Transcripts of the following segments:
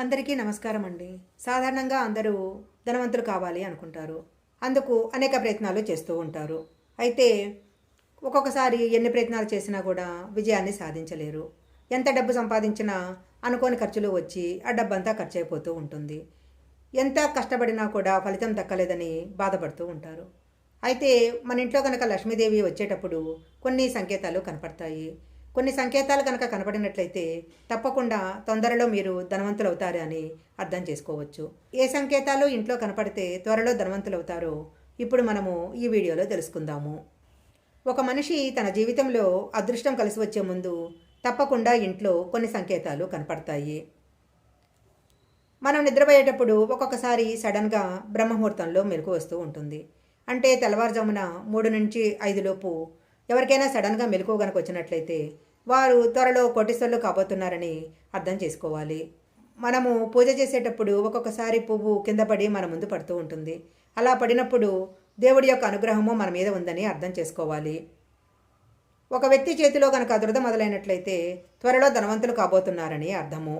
అందరికీ నమస్కారం అండి సాధారణంగా అందరూ ధనవంతులు కావాలి అనుకుంటారు. అందుకు అనేక ప్రయత్నాలు చేస్తూ ఉంటారు. అయితే ఒక్కొక్కసారి ఎన్ని ప్రయత్నాలు చేసినా కూడా విజయాన్ని సాధించలేరు. ఎంత డబ్బు సంపాదించినా అనుకోని ఖర్చులు వచ్చి ఆ డబ్బంతా ఖర్చు అయిపోతూ ఉంటుంది. ఎంత కష్టపడినా కూడా ఫలితం దక్కలేదని బాధపడుతూ ఉంటారు. అయితే మన ఇంట్లో కనుక లక్ష్మీదేవి వచ్చేటప్పుడు కొన్ని సంకేతాలు కనపడతాయి. కొన్ని సంకేతాలు కనుక కనపడినట్లయితే తప్పకుండా తొందరలో మీరు ధనవంతులవుతారు అని అర్థం చేసుకోవచ్చు. ఏ సంకేతాలు ఇంట్లో కనపడితే త్వరలో ధనవంతులవుతారో ఇప్పుడు మనము ఈ వీడియోలో తెలుసుకుందాము. ఒక మనిషి తన జీవితంలో అదృష్టం కలిసి వచ్చే ముందు తప్పకుండా ఇంట్లో కొన్ని సంకేతాలు కనపడతాయి. మనం నిద్రపోయేటప్పుడు ఒక్కొక్కసారి సడన్గా బ్రహ్మముహూర్తంలో మెలకు వస్తూ ఉంటుంది. అంటే తెల్లవారుజామున మూడు నుంచి ఐదు లోపు ఎవరికైనా సడన్గా మెలకు గనక వచ్చినట్లయితే వారు త్వరలో కోటీశ్వర్లు కాబోతున్నారని అర్థం చేసుకోవాలి. మనము పూజ చేసేటప్పుడు ఒక్కొక్కసారి పువ్వు కింద పడి మన ముందు పడుతూ ఉంటుంది. అలా పడినప్పుడు దేవుడి యొక్క అనుగ్రహము మన మీద ఉందని అర్థం చేసుకోవాలి. ఒక వ్యక్తి చేతిలో కనుక దురద మొదలైనట్లయితే త్వరలో ధనవంతులు కాబోతున్నారని అర్థము.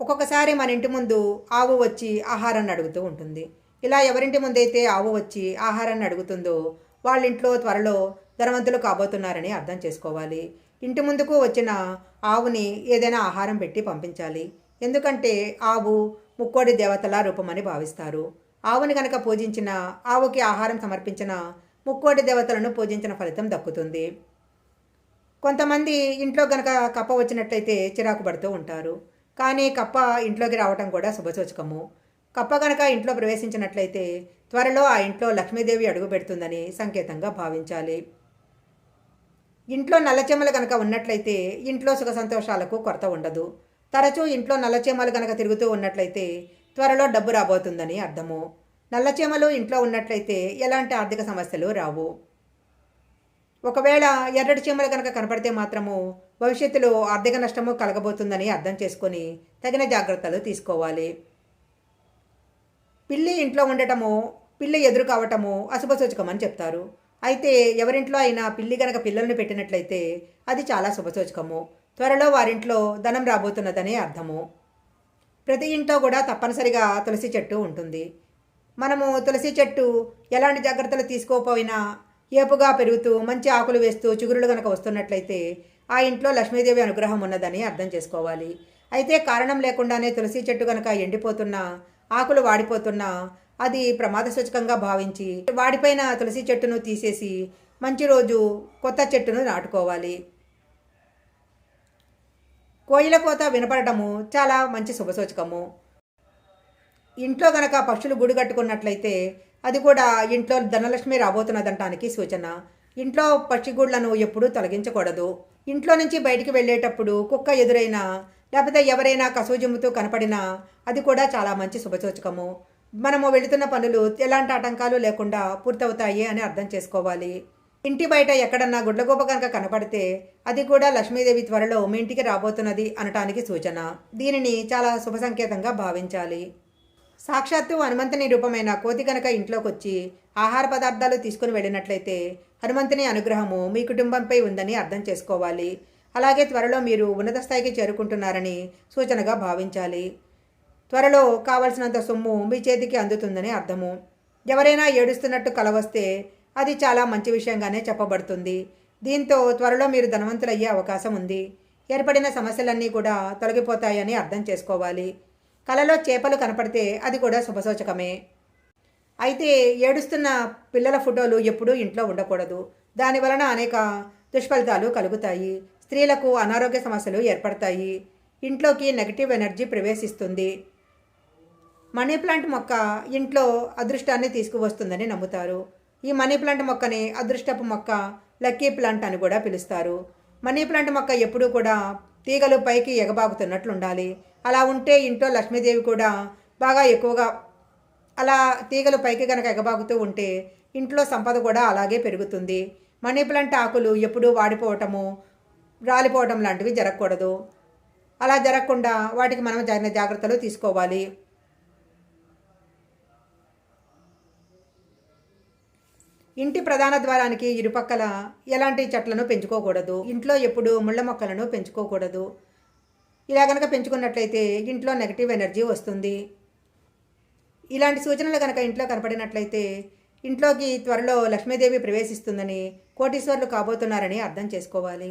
ఒక్కొక్కసారి మన ఇంటి ముందు ఆవు వచ్చి ఆహారాన్ని అడుగుతూ ఉంటుంది. ఇలా ఎవరింటి ముందైతే ఆవు వచ్చి ఆహారాన్ని అడుగుతుందో వాళ్ళ ఇంట్లో త్వరలో ధనవంతులు కాబోతున్నారని అర్థం చేసుకోవాలి. ఇంటి ముందుకు వచ్చిన ఆవుని ఏదైనా ఆహారం పెట్టి పంపించాలి. ఎందుకంటే ఆవు ముక్కోడి దేవతల రూపమని భావిస్తారు. ఆవుని కనుక పూజించిన ఆవుకి ఆహారం సమర్పించిన ముక్కోటి దేవతలను పూజించిన ఫలితం దక్కుతుంది. కొంతమంది ఇంట్లో గనక కప్ప వచ్చినట్లయితే చిరాకు పడుతూ ఉంటారు. కానీ కప్ప ఇంట్లోకి రావటం కూడా శుభసూచకము. కప్ప గనక ఇంట్లో ప్రవేశించినట్లయితే త్వరలో ఆ ఇంట్లో లక్ష్మీదేవి అడుగు పెడుతుందని సంకేతంగా భావించాలి. ఇంట్లో నల్లచెమ్మలు కనుక ఉన్నట్లయితే ఇంట్లో సుఖ సంతోషాలకు కొరత ఉండదు. తరచూ ఇంట్లో నల్లచేమలు కనుక తిరుగుతూ ఉన్నట్లయితే త్వరలో డబ్బు రాబోతుందని అర్థము. నల్లచేమలు ఇంట్లో ఉన్నట్లయితే ఎలాంటి ఆర్థిక సమస్యలు రావు. ఒకవేళ ఎర్రటి చీమలు కనుక కనపడితే మాత్రము భవిష్యత్తులో ఆర్థిక నష్టము కలగబోతుందని అర్థం చేసుకొని తగిన జాగ్రత్తలు తీసుకోవాలి. పిల్లి ఇంట్లో ఉండటము పిల్లి ఎదురు కావటము అశుభ అని చెప్తారు. అయితే ఎవరింట్లో అయినా పిల్లి గనక పిల్లల్ని పెట్టినట్లయితే అది చాలా శుభసూచకము. త్వరలో వారింట్లో ధనం రాబోతున్నదని అర్థము. ప్రతి ఇంట్లో కూడా తప్పనిసరిగా తులసి చెట్టు ఉంటుంది. మనము తులసి చెట్టు ఎలాంటి జాగ్రత్తలు తీసుకోకపోయినా ఏపుగా పెరుగుతూ మంచి ఆకులు వేస్తూ చిగురులు కనుక వస్తున్నట్లయితే ఆ ఇంట్లో లక్ష్మీదేవి అనుగ్రహం ఉన్నదని అర్థం చేసుకోవాలి. అయితే కారణం లేకుండానే తులసి చెట్టు కనుక ఎండిపోతున్న ఆకులు వాడిపోతున్నా అది ప్రమాద సూచకంగా భావించి వాడిపోయిన తులసి చెట్టును తీసేసి మంచి రోజు కొత్త చెట్టును నాటుకోవాలి. కోయిల కోత వినపడటము చాలా మంచి శుభసూచకము. ఇంట్లో గనక పక్షులు గుడి కట్టుకున్నట్లయితే అది కూడా ఇంట్లో ధనలక్ష్మి రాబోతున్నదంటానికి సూచన. ఇంట్లో పక్షిగూళ్ళను ఎప్పుడూ తొలగించకూడదు. ఇంట్లో నుంచి బయటికి వెళ్ళేటప్పుడు కుక్క ఎదురైనా లేకపోతే ఎవరైనా కసూజిమ్ముతూ కనపడినా అది కూడా చాలా మంచి శుభసూచకము మనము వెళుతున్న పనులు ఎలాంటి ఆటంకాలు లేకుండా పూర్తవుతాయి అని అర్థం చేసుకోవాలి. ఇంటి బయట ఎక్కడన్నా గుడ్లగూప కనుక కనపడితే అది కూడా లక్ష్మీదేవి త్వరలో మీ ఇంటికి రాబోతున్నది అనటానికి సూచన. దీనిని చాలా శుభ సంకేతంగా భావించాలి. సాక్షాత్తు హనుమంతుని రూపమైన కోతి కనుక ఇంట్లోకి వచ్చి ఆహార పదార్థాలు తీసుకుని వెళ్ళినట్లయితే హనుమంతుని అనుగ్రహము మీ కుటుంబంపై ఉందని అర్థం చేసుకోవాలి. అలాగే త్వరలో మీరు ఉన్నత స్థాయికి చేరుకుంటున్నారని సూచనగా భావించాలి. త్వరలో కావలసినంత సొమ్ము మీ చేతికి అందుతుందని అర్థము. ఎవరైనా ఏడుస్తున్నట్టు కలవస్తే అది చాలా మంచి విషయంగానే చెప్పబడుతుంది. దీంతో త్వరలో మీరు ధనవంతులయ్యే అవకాశం ఉంది. ఏర్పడిన సమస్యలన్నీ కూడా తొలగిపోతాయని అర్థం చేసుకోవాలి. కలలో చేపలు కనపడితే అది కూడా శుభసూచకమే. అయితే ఏడుస్తున్న పిల్లల ఫోటోలు ఎప్పుడూ ఇంట్లో ఉండకూడదు. దాని వలన అనేక దుష్ఫలితాలు కలుగుతాయి. స్త్రీలకు అనారోగ్య సమస్యలు ఏర్పడతాయి. ఇంట్లోకి నెగటివ్ ఎనర్జీ ప్రవేశిస్తుంది. మనీ ప్లాంట్ మొక్క ఇంట్లో అదృష్టాన్ని తీసుకువస్తుందని నమ్ముతారు. ఈ మనీ ప్లాంట్ మొక్కని అదృష్టపు మొక్క లక్కీ ప్లాంట్ అని కూడా పిలుస్తారు. మనీ ప్లాంట్ మొక్క ఎప్పుడూ కూడా తీగలు పైకి ఎగబాగుతున్నట్లు ఉండాలి అలా ఉంటే ఇంట్లో లక్ష్మీదేవి కూడా బాగా ఎక్కువగా అలా తీగలు పైకి కనుక ఎగబాగుతూ ఉంటే ఇంట్లో సంపద కూడా అలాగే పెరుగుతుంది. మనీ ప్లాంట్ ఆకులు ఎప్పుడూ వాడిపోవటము రాలిపోవడం లాంటివి జరగకూడదు. అలా జరగకుండా వాటికి మనం తగిన జాగ్రత్తలు తీసుకోవాలి. ఇంటి ప్రధాన ద్వారానికి ఇరుపక్కల ఎలాంటి చెట్లను పెంచుకోకూడదు. ఇంట్లో ఎప్పుడు ముళ్ళ మొక్కలను పెంచుకోకూడదు. ఇలా కనుక పెంచుకున్నట్లయితే ఇంట్లో నెగటివ్ ఎనర్జీ వస్తుంది. ఇలాంటి సూచనలు కనుక ఇంట్లో కనపడినట్లయితే ఇంట్లోకి త్వరలో లక్ష్మీదేవి ప్రవేశిస్తుందని కోటీశ్వర్లు కాబోతున్నారని అర్థం చేసుకోవాలి.